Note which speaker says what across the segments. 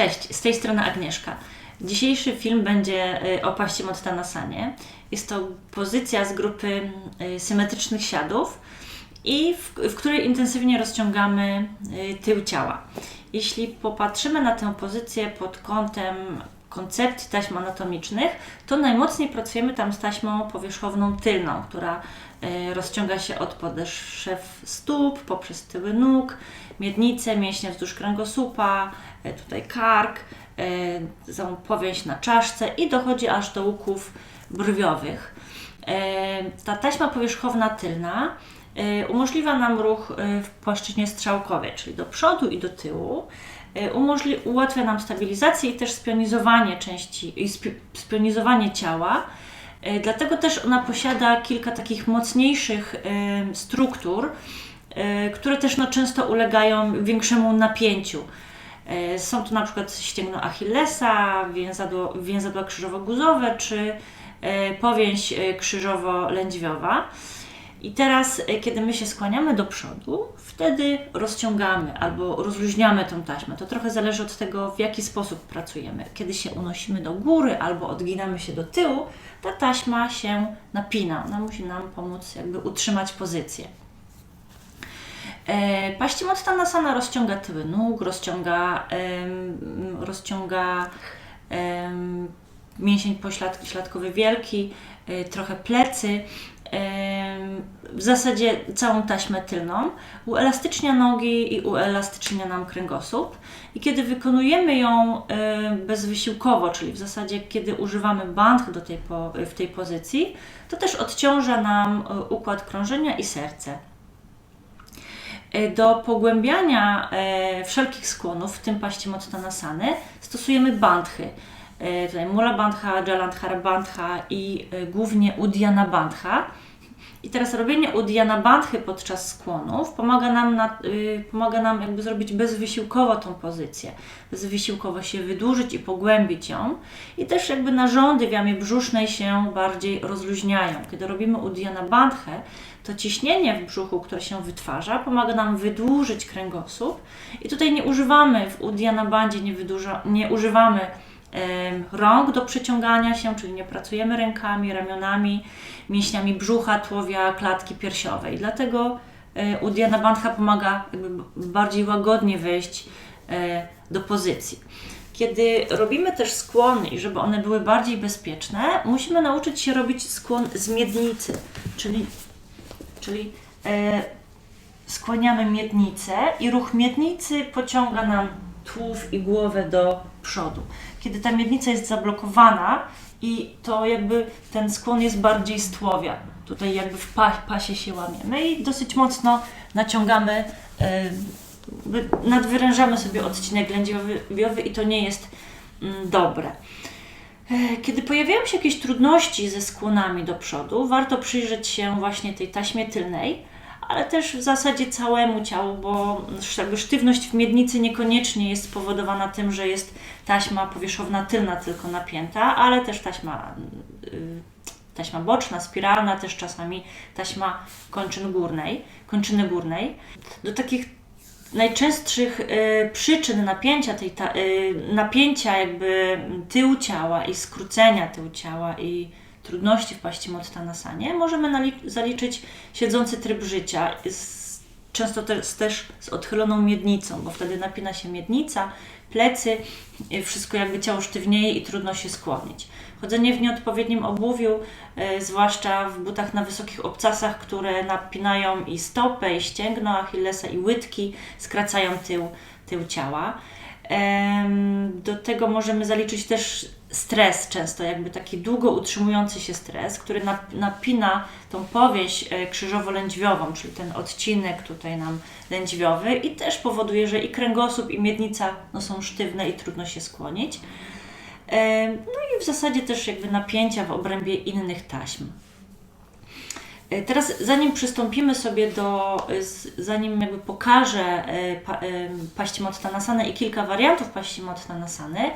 Speaker 1: Cześć, z tej strony Agnieszka. Dzisiejszy film będzie y, o Paścimottanasanie. Jest to pozycja z grupy y, symetrycznych siadów i w, w której intensywnie rozciągamy y, tył ciała. Jeśli popatrzymy na tę pozycję pod kątem koncepcji taśm anatomicznych, to najmocniej pracujemy tam z taśmą powierzchowną tylną, która rozciąga się od podeszew stóp, poprzez tyły nóg, miednicę, mięśnie wzdłuż kręgosłupa, y, tutaj kark, y, tą powieść na czaszce i dochodzi aż do łuków brwiowych. Y, Ta taśma powierzchowna tylna umożliwia nam ruch w płaszczyźnie strzałkowej, czyli do przodu i do tyłu. Umożli- ułatwia nam stabilizację i też spionizowanie części, i spi- spionizowanie ciała. Dlatego też ona posiada kilka takich mocniejszych struktur, które też no, często ulegają większemu napięciu. Y, Są to na przykład ścięgno Achillesa, więzadło, więzadła krzyżowo-guzowe czy y, powięź krzyżowo-lędźwiowa. I teraz, kiedy my się skłaniamy do przodu, wtedy rozciągamy albo rozluźniamy tą taśmę. To trochę zależy od tego, w jaki sposób pracujemy. Kiedy się unosimy do góry albo odginamy się do tyłu, ta taśma się napina. Ona musi nam pomóc jakby utrzymać pozycję. E, Paścimottanasana rozciąga tyły nóg, rozciąga, rozciąga mięsień poślad, śladkowy wielki, y, trochę plecy, w zasadzie całą taśmę tylną, uelastycznia nogi i uelastycznia nam kręgosłup. I kiedy wykonujemy ją e, bezwysiłkowo, czyli w zasadzie kiedy używamy bandh do tej w tej pozycji, to też odciąża nam e, układ krążenia i serce. E, Do pogłębiania e, wszelkich skłonów, w tym paścimottanasany, stosujemy bandhy. E, tutaj Mula Bandha, Jalandhara Bandha i głównie Uddiyana Bandha. I teraz robienie Uddiyana Bandhy podczas skłonów pomaga nam, na, y, pomaga nam jakby zrobić bezwysiłkowo tą pozycję. Bezwysiłkowo się wydłużyć i pogłębić ją. I też jakby narządy w jamie brzusznej się bardziej rozluźniają. Kiedy robimy Uddiyana Bandhę, to ciśnienie w brzuchu, które się wytwarza, pomaga nam wydłużyć kręgosłup. I tutaj nie używamy w Uddiyana Bandzie, nie, wydłuża, nie używamy rąk do przyciągania się, czyli nie pracujemy rękami, ramionami, mięśniami brzucha, tułowia, klatki piersiowej. Dlatego e, Uddiyana Bandha pomaga bardziej łagodnie wejść e, do pozycji. Kiedy robimy też skłony i żeby one były bardziej bezpieczne, musimy nauczyć się robić skłon z miednicy, czyli, czyli e, skłaniamy miednicę i ruch miednicy pociąga nam tułów i głowę do przodu. Kiedy ta miednica jest zablokowana i to jakby ten skłon jest bardziej z tułowia. Tutaj jakby w pa, pasie się łamiemy i dosyć mocno naciągamy, e, nadwyrężamy sobie odcinek lędźwiowy i to nie jest mm, dobre. E, Kiedy pojawiają się jakieś trudności ze skłonami do przodu, warto przyjrzeć się właśnie tej taśmie tylnej, ale też w zasadzie całemu ciału, bo sztywność w miednicy niekoniecznie jest spowodowana tym, że jest taśma powierzchowna tylna tylko napięta, ale też taśma, y, taśma boczna, spiralna, też czasami taśma kończyn górnej, kończyny górnej. Do takich najczęstszych y, przyczyn napięcia, tej y, napięcia jakby tyłu ciała i skrócenia tyłu ciała i trudności w paścimottanasanie możemy nali- zaliczyć siedzący tryb życia, często też, z odchyloną miednicą, bo wtedy napina się miednica, plecy, y, wszystko jakby ciało sztywnieje i trudno się skłonić. Chodzenie w nieodpowiednim obuwiu, y, zwłaszcza w butach na wysokich obcasach, które napinają i stopę, i ścięgno Achillesa, i łydki, skracają tył, tył ciała. Do tego możemy zaliczyć też stres często, jakby taki długo utrzymujący się stres, który nap- napina tą powieść e, krzyżowo-lędźwiową, czyli ten odcinek tutaj nam lędźwiowy i też powoduje, że i kręgosłup i miednica no, są sztywne i trudno się skłonić. No i w zasadzie też jakby napięcia w obrębie innych taśm. E, Teraz, zanim przystąpimy sobie do, e, zanim jakby pokażę e, pa, em, paścimottanasany i kilka wariantów paścimottanasany,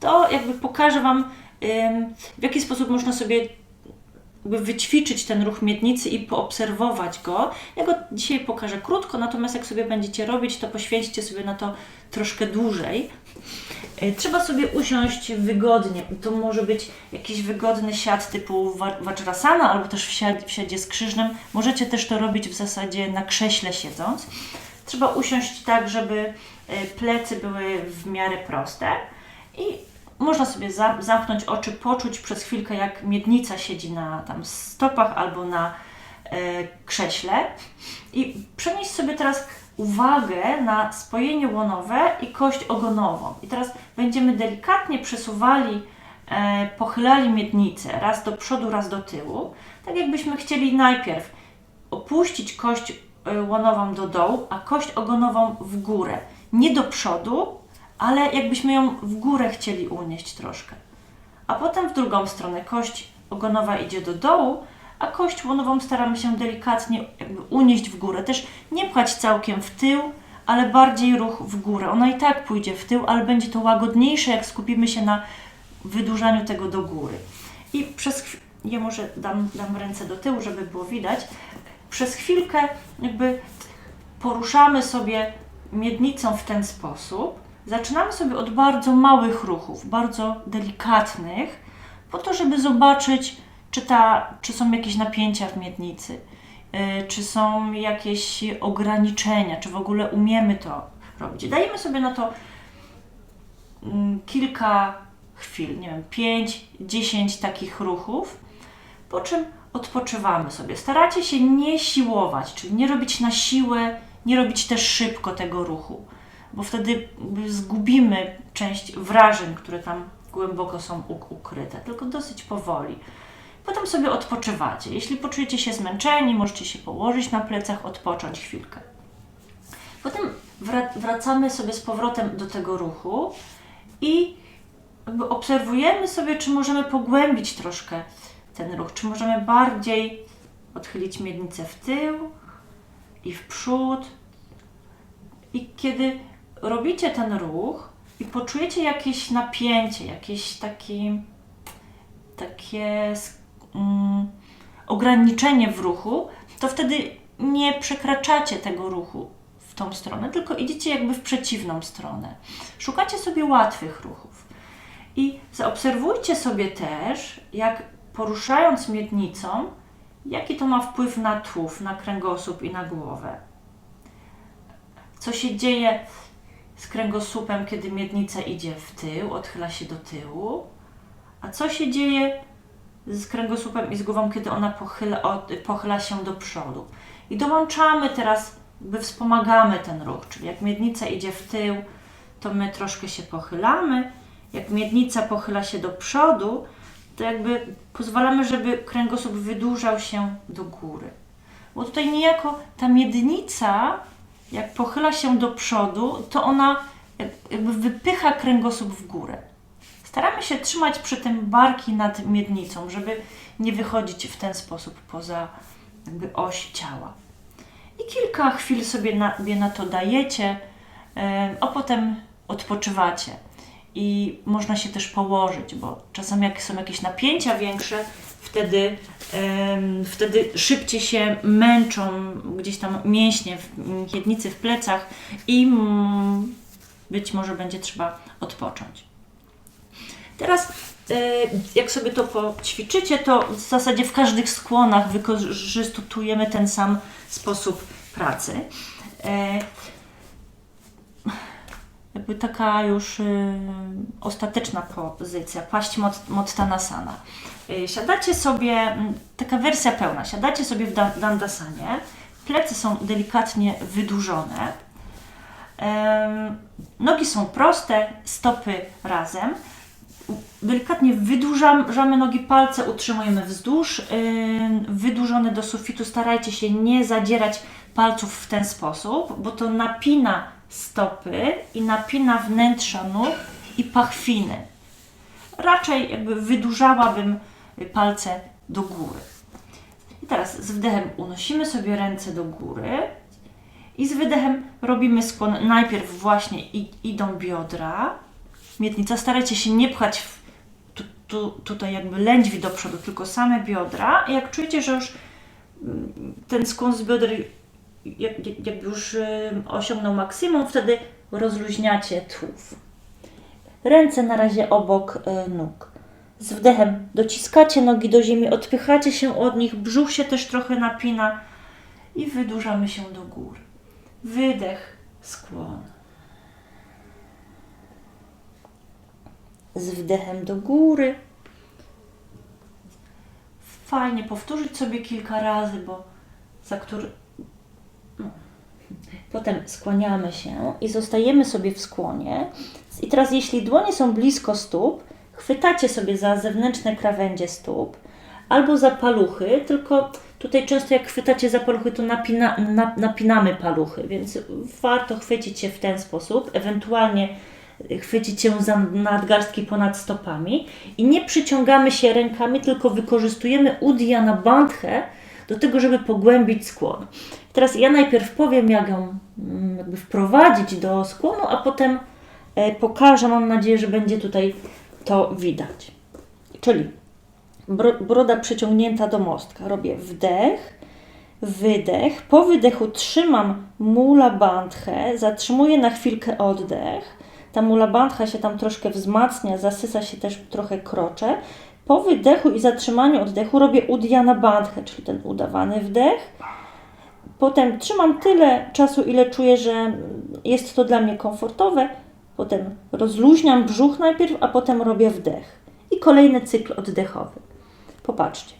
Speaker 1: to jakby pokażę Wam, w jaki sposób można sobie wyćwiczyć ten ruch miednicy i poobserwować go. Ja go dzisiaj pokażę krótko, natomiast jak sobie będziecie robić, to poświęćcie sobie na to troszkę dłużej. Y, Trzeba sobie usiąść wygodnie. To może być jakiś wygodny siad typu Vajrasana albo też w siad- w siadzie skrzyżnym. Możecie też to robić w zasadzie na krześle siedząc. Trzeba usiąść tak, żeby y, plecy były w miarę proste i można sobie za- zamknąć oczy, poczuć przez chwilkę, jak miednica siedzi na tam stopach albo na e, krześle i przenieść sobie teraz uwagę na spojenie łonowe i kość ogonową. I teraz będziemy delikatnie przesuwali, e, pochylali miednicę raz do przodu, raz do tyłu, tak jakbyśmy chcieli najpierw opuścić kość e, łonową do dołu, a kość ogonową w górę. Nie do przodu, ale jakbyśmy ją w górę chcieli unieść troszkę. A potem w drugą stronę kość ogonowa idzie do dołu, a kość łonową staramy się delikatnie unieść w górę. Też nie pchać całkiem w tył, ale bardziej ruch w górę. Ona i tak pójdzie w tył, ale będzie to łagodniejsze, jak skupimy się na wydłużaniu tego do góry. I przez chwilę, ja może dam, dam ręce do tyłu, żeby było widać. Przez chwilkę jakby poruszamy sobie miednicą w ten sposób. Zaczynamy sobie od bardzo małych ruchów, bardzo delikatnych, po to, żeby zobaczyć, czy, ta, czy są jakieś napięcia w miednicy, yy, czy są jakieś ograniczenia, czy w ogóle umiemy to robić. Dajemy sobie na to mm, kilka chwil, nie wiem, 5, 10 takich ruchów, po czym odpoczywamy sobie. Staracie się nie siłować, czyli nie robić na siłę, nie robić też szybko tego ruchu, bo wtedy zgubimy część wrażeń, które tam głęboko są uk- ukryte, tylko dosyć powoli. Potem sobie odpoczywacie. Jeśli poczujecie się zmęczeni, możecie się położyć na plecach, odpocząć chwilkę. Potem wra- wracamy sobie z powrotem do tego ruchu i obserwujemy sobie, czy możemy pogłębić troszkę ten ruch, czy możemy bardziej odchylić miednicę w tył i w przód. I kiedy robicie ten ruch i poczujecie jakieś napięcie, jakieś taki, takie mm, ograniczenie w ruchu, to wtedy nie przekraczacie tego ruchu w tą stronę, tylko idziecie jakby w przeciwną stronę. Szukacie sobie łatwych ruchów. I zaobserwujcie sobie też, jak poruszając miednicą, jaki to ma wpływ na tłów, na kręgosłup i na głowę. Co się dzieje z kręgosłupem, kiedy miednica idzie w tył, odchyla się do tyłu, a co się dzieje z kręgosłupem i z głową, kiedy ona pochyla, od, pochyla się do przodu. I dołączamy teraz, jakby wspomagamy ten ruch, czyli jak miednica idzie w tył, to my troszkę się pochylamy. Jak miednica pochyla się do przodu, to jakby pozwalamy, żeby kręgosłup wydłużał się do góry. Bo tutaj niejako ta miednica, jak pochyla się do przodu, to ona jak- jakby wypycha kręgosłup w górę. Staramy się trzymać przy tym barki nad miednicą, żeby nie wychodzić w ten sposób poza jakby oś ciała. I kilka chwil sobie na, sobie na to dajecie, em, a potem odpoczywacie. I można się też położyć, bo czasem jak są jakieś napięcia większe, wtedy, wtedy szybciej się męczą gdzieś tam mięśnie w miednicy, w plecach i mm, być może będzie trzeba odpocząć. Teraz, e, jak sobie to poćwiczycie, to w zasadzie w każdych skłonach wykorzystujemy ten sam sposób pracy. E, Jakby taka już y, ostateczna pozycja, paść mot, Mottanasana. Siadacie sobie, taka wersja pełna, siadacie sobie w da- dandasanie, plecy są delikatnie wydłużone, nogi są proste, stopy razem, delikatnie wydłużamy nogi, palce utrzymujemy wzdłuż, yy, wydłużone do sufitu. Starajcie się nie zadzierać palców w ten sposób, bo to napina stopy i napina wnętrza nóg i pachwiny. Raczej jakby wydłużałabym palce do góry. I teraz z wdechem unosimy sobie ręce do góry i z wydechem robimy skłon. Najpierw właśnie idą biodra, miednica. Starajcie się nie pchać w, tu, tu, tutaj jakby lędźwi do przodu, tylko same biodra. Jak czujecie, że już mm, ten skłon z bioder jak, jak- jakby już osiągnął maksimum, wtedy rozluźniacie tłów. Ręce na razie obok y, nóg. Z wdechem dociskacie nogi do ziemi, odpychacie się od nich, brzuch się też trochę napina i wydłużamy się do góry. Wydech, skłon. Z wdechem do góry. Fajnie powtórzyć sobie kilka razy, bo za który. No. Potem skłaniamy się i zostajemy sobie w skłonie. I teraz, jeśli dłonie są blisko stóp, chwytacie sobie za zewnętrzne krawędzie stóp albo za paluchy, tylko tutaj często jak chwytacie za paluchy, to napina, na, napinamy paluchy, więc warto chwycić się w ten sposób, ewentualnie chwycić się za nadgarstki ponad stopami i nie przyciągamy się rękami, tylko wykorzystujemy Uddiyana Bandhę do tego, żeby pogłębić skłon. Teraz ja najpierw powiem, jak ją mm, jakby wprowadzić do skłonu, a potem e, pokażę, mam nadzieję, że będzie tutaj to widać. Czyli bro- broda przyciągnięta do mostka. Robię wdech, wydech. Po wydechu trzymam mula bandhę, zatrzymuję na chwilkę oddech. Ta mula bandha się tam troszkę wzmacnia, zasysa się też trochę krocze. Po wydechu i zatrzymaniu oddechu robię udiana bandhę, czyli ten udawany wdech. Potem trzymam tyle czasu, ile czuję, że jest to dla mnie komfortowe. Potem rozluźniam brzuch najpierw, a potem robię wdech. I kolejny cykl oddechowy. Popatrzcie.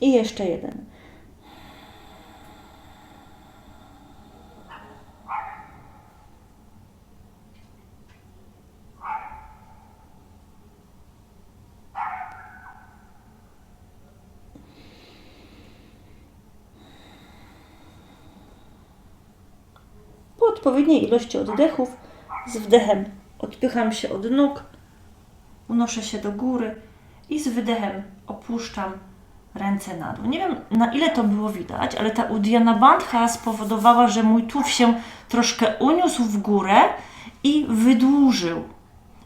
Speaker 1: I jeszcze jeden. Po odpowiedniej ilości oddechów z wdechem odpycham się od nóg, unoszę się do góry i z wydechem opuszczam ręce na dół. Nie wiem na ile to było widać, ale ta Udiana Bandha spowodowała, że mój tułów się troszkę uniósł w górę i wydłużył.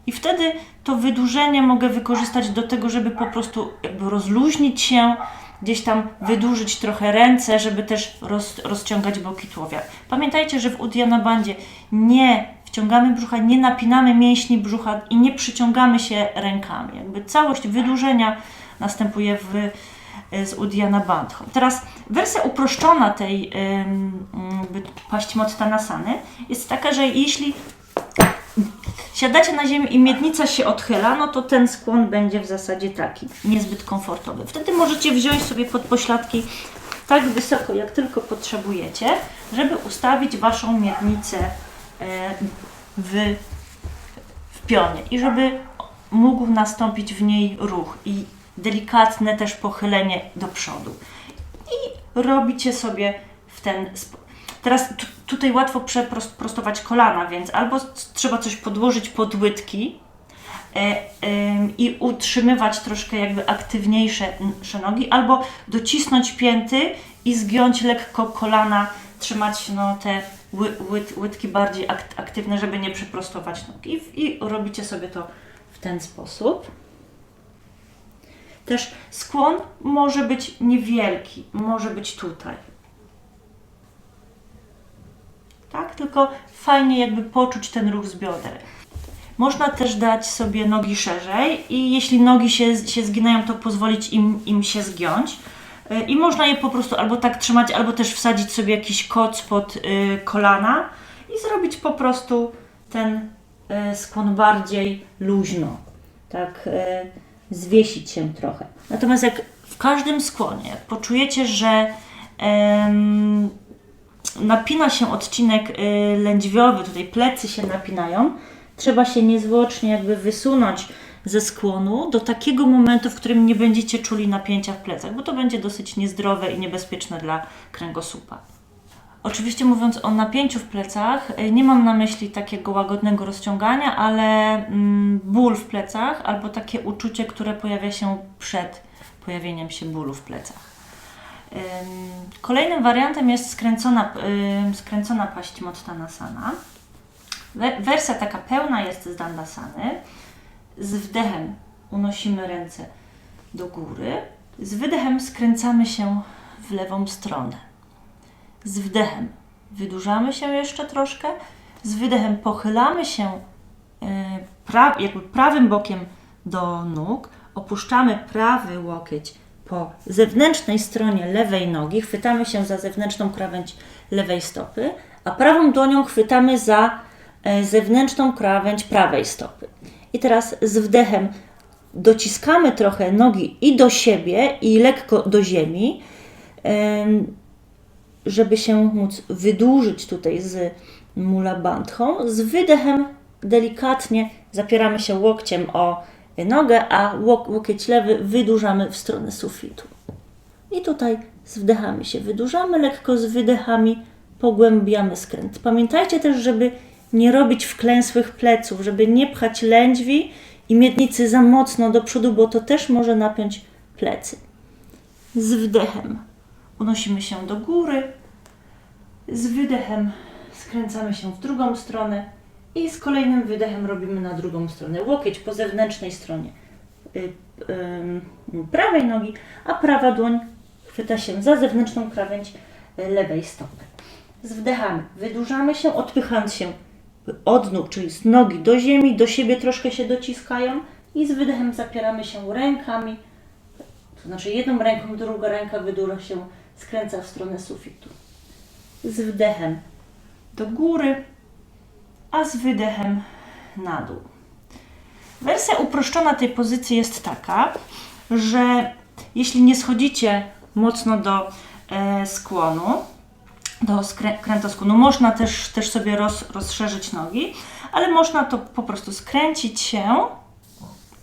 Speaker 1: I wtedy to wydłużenie mogę wykorzystać do tego, żeby po prostu jakby rozluźnić się, gdzieś tam wydłużyć trochę ręce, żeby też roz, rozciągać boki tułowia. Pamiętajcie, że w Udiana Bandzie nie wciągamy brzucha, nie napinamy mięśni brzucha i nie przyciągamy się rękami. Jakby całość wydłużenia następuje w, z Udiana Bandhą. Teraz wersja uproszczona tej ym, jakby paśćmottanasany jest taka, że jeśli siadacie na ziemi i miednica się odchyla, no to ten skłon będzie w zasadzie taki, niezbyt komfortowy. Wtedy możecie wziąć sobie pod pośladki tak wysoko, jak tylko potrzebujecie, żeby ustawić Waszą miednicę e, w, w pionie i żeby mógł nastąpić w niej ruch i delikatne też pochylenie do przodu. I robicie sobie w ten sposób. Teraz tu, tutaj łatwo przeprostować kolana, więc albo trzeba coś podłożyć pod łydki e, i utrzymywać troszkę jakby aktywniejsze nogi, albo docisnąć pięty i zgiąć lekko kolana, trzymać no, te łydki bardziej akt, aktywne, żeby nie przeprostować nogi. I robicie sobie to w ten sposób. Też skłon może być niewielki, może być tutaj tak? Tylko fajnie jakby poczuć ten ruch z bioder. Można też dać sobie nogi szerzej i jeśli nogi się, się zginają, to pozwolić im, im się zgiąć. Y, I można je po prostu albo tak trzymać, albo też wsadzić sobie jakiś koc pod y, kolana i zrobić po prostu ten y, skłon bardziej luźno. Tak, zwiesić się trochę. Natomiast jak w każdym skłonie poczujecie, że napina się odcinek y, lędźwiowy, tutaj plecy się napinają, trzeba się niezwłocznie jakby wysunąć ze skłonu do takiego momentu, w którym nie będziecie czuli napięcia w plecach, bo to będzie dosyć niezdrowe i niebezpieczne dla kręgosłupa. Oczywiście mówiąc o napięciu w plecach, y, nie mam na myśli takiego łagodnego rozciągania, ale mm, ból w plecach albo takie uczucie, które pojawia się przed pojawieniem się bólu w plecach. Kolejnym wariantem jest skręcona, skręcona paśćmottanasana. We- Wersja taka pełna jest z dandasany. Z wdechem unosimy ręce do góry. Z wydechem skręcamy się w lewą stronę. Z wdechem wydłużamy się jeszcze troszkę. Z wydechem pochylamy się yy, pra, jakby prawym bokiem do nóg. Opuszczamy prawy łokieć po zewnętrznej stronie lewej nogi. Chwytamy się za zewnętrzną krawędź lewej stopy, a prawą dłonią chwytamy za e, zewnętrzną krawędź prawej stopy. I teraz z wdechem dociskamy trochę nogi i do siebie, i lekko do ziemi, em, żeby się móc wydłużyć tutaj z mula bandhą. Z wydechem delikatnie zapieramy się łokciem o nogę, a łok, łokieć lewy wydłużamy w stronę sufitu. I tutaj z wdechami się wydłużamy, lekko z wydechami pogłębiamy skręt. Pamiętajcie też, żeby nie robić wklęsłych pleców, żeby nie pchać lędźwi i miednicy za mocno do przodu, bo to też może napiąć plecy. Z wdechem unosimy się do góry, z wydechem skręcamy się w drugą stronę i z kolejnym wydechem robimy na drugą stronę. Łokieć po zewnętrznej stronie y, prawej nogi, a prawa dłoń chwyta się za zewnętrzną krawędź lewej stopy. Z wdechami wydłużamy się, odpychając się od nóg, czyli z nogi do ziemi, do siebie troszkę się dociskają i z wydechem zapieramy się rękami, to znaczy jedną ręką, druga ręka wydłuża się, skręca w stronę sufitu. Z wdechem do góry, a z wydechem na dół. Wersja uproszczona tej pozycji jest taka, że jeśli nie schodzicie mocno do e, skłonu, do skrę- krętoskłonu, można też, też sobie roz, rozszerzyć nogi, ale można to po prostu skręcić się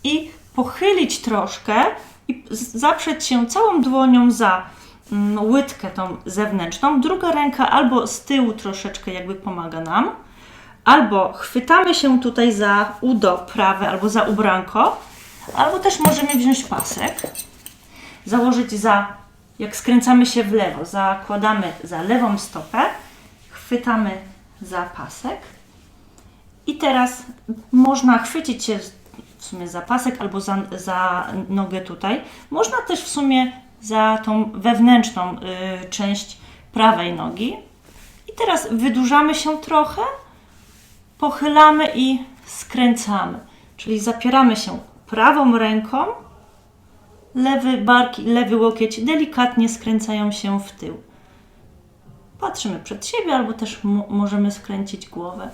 Speaker 1: i pochylić troszkę i zaprzeć się całą dłonią za łydkę tą zewnętrzną. Druga ręka albo z tyłu troszeczkę jakby pomaga nam, albo chwytamy się tutaj za udo prawe albo za ubranko, albo też możemy wziąć pasek, założyć za, jak skręcamy się w lewo, zakładamy za lewą stopę, chwytamy za pasek i teraz można chwycić się w sumie za pasek albo za, za nogę tutaj. Można też w sumie za tą wewnętrzną y, część prawej nogi. I teraz wydłużamy się trochę, pochylamy i skręcamy. Czyli zapieramy się prawą ręką, lewy bark i lewy łokieć delikatnie skręcają się w tył. Patrzymy przed siebie albo też mo- możemy skręcić głowę.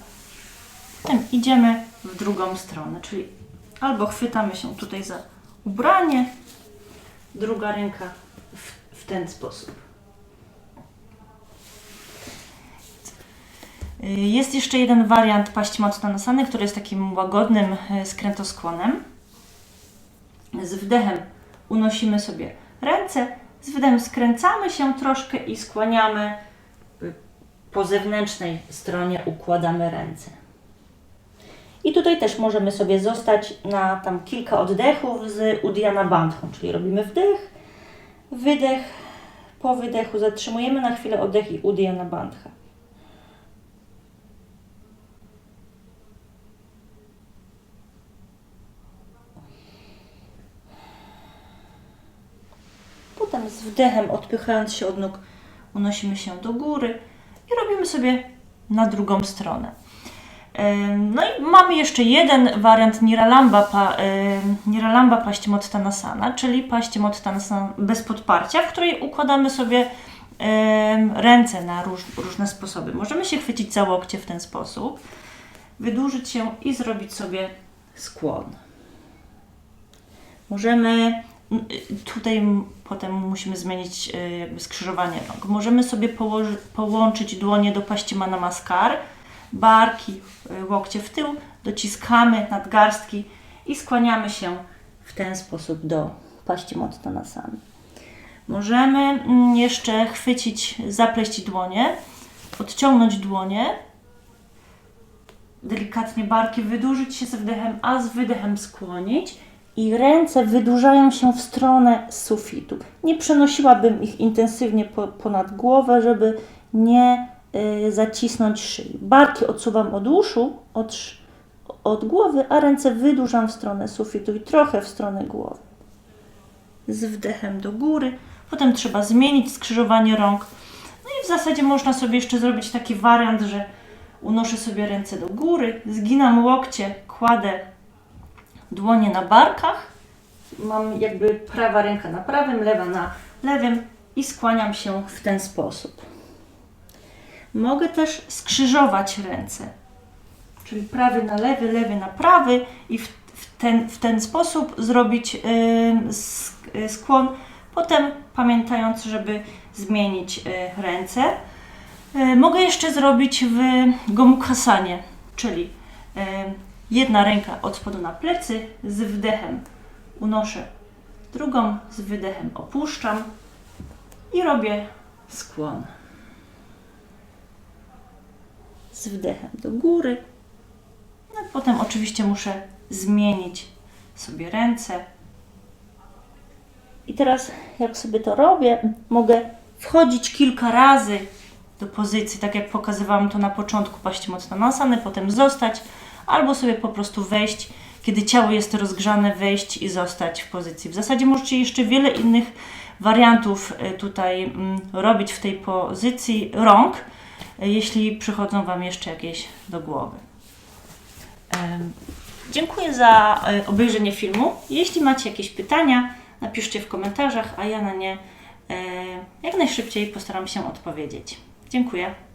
Speaker 1: Potem idziemy w drugą stronę, czyli albo chwytamy się tutaj za ubranie, druga ręka w, w ten sposób. Jest jeszcze jeden wariant paśćmottanasany, który jest takim łagodnym y, skrętoskłonem. Z wdechem unosimy sobie ręce, z wydechem skręcamy się troszkę i skłaniamy y, po zewnętrznej stronie, układamy ręce. I tutaj też możemy sobie zostać na tam kilka oddechów z Udiana Bandhą, czyli robimy wdech, wydech, po wydechu zatrzymujemy na chwilę oddech i Udiana Bandha. Potem z wdechem, odpychając się od nóg, unosimy się do góry i robimy sobie na drugą stronę. No i mamy jeszcze jeden wariant Niralamba, pa, Niralamba Paśćmottanasana, czyli Paśćmottanasana bez podparcia, w której układamy sobie ręce na róż, różne sposoby. Możemy się chwycić za łokcie w ten sposób, wydłużyć się i zrobić sobie skłon. Możemy tutaj potem musimy zmienić y, jakby skrzyżowanie rąk. Możemy sobie położy, połączyć dłonie do paścima namaskar, barki, y, łokcie w tył, dociskamy nadgarstki i skłaniamy się w ten sposób do paścimottanasany. Możemy mm, jeszcze chwycić, zapleść dłonie, odciągnąć dłonie, delikatnie barki wydłużyć się z wdechem, a z wydechem skłonić i ręce wydłużają się w stronę sufitu. Nie przenosiłabym ich intensywnie po, ponad głowę, żeby nie zacisnąć szyi. Barki odsuwam od uszu, od, od głowy, a ręce wydłużam w stronę sufitu i trochę w stronę głowy. Z wdechem do góry. Potem trzeba zmienić skrzyżowanie rąk. No i w zasadzie można sobie jeszcze zrobić taki wariant, że unoszę sobie ręce do góry, zginam łokcie, kładę dłonie na barkach. Mam jakby prawa ręka na prawym, lewa na lewym i skłaniam się w ten sposób. Mogę też skrzyżować ręce, czyli prawy na lewy, lewy na prawy i w, ten, w ten sposób zrobić sk- yy, skłon. Potem pamiętając, żeby zmienić yy, ręce. Mogę jeszcze zrobić w gomukhasanie, czyli jedna ręka od spodu na plecy, z wdechem unoszę drugą, z wydechem opuszczam i robię skłon. Z wdechem do góry. No potem oczywiście muszę zmienić sobie ręce. I teraz, jak sobie to robię, mogę wchodzić kilka razy do pozycji, tak jak pokazywałam to na początku Paśćmoctanasany, potem zostać, albo sobie po prostu wejść, kiedy ciało jest rozgrzane, wejść i zostać w pozycji. W zasadzie możecie jeszcze wiele innych wariantów y, tutaj mm, robić w tej pozycji rąk, jeśli przychodzą Wam jeszcze jakieś do głowy. Dziękuję za e, obejrzenie filmu. Jeśli macie jakieś pytania, napiszcie w komentarzach, a ja na nie e, jak najszybciej postaram się odpowiedzieć. Dziękuję.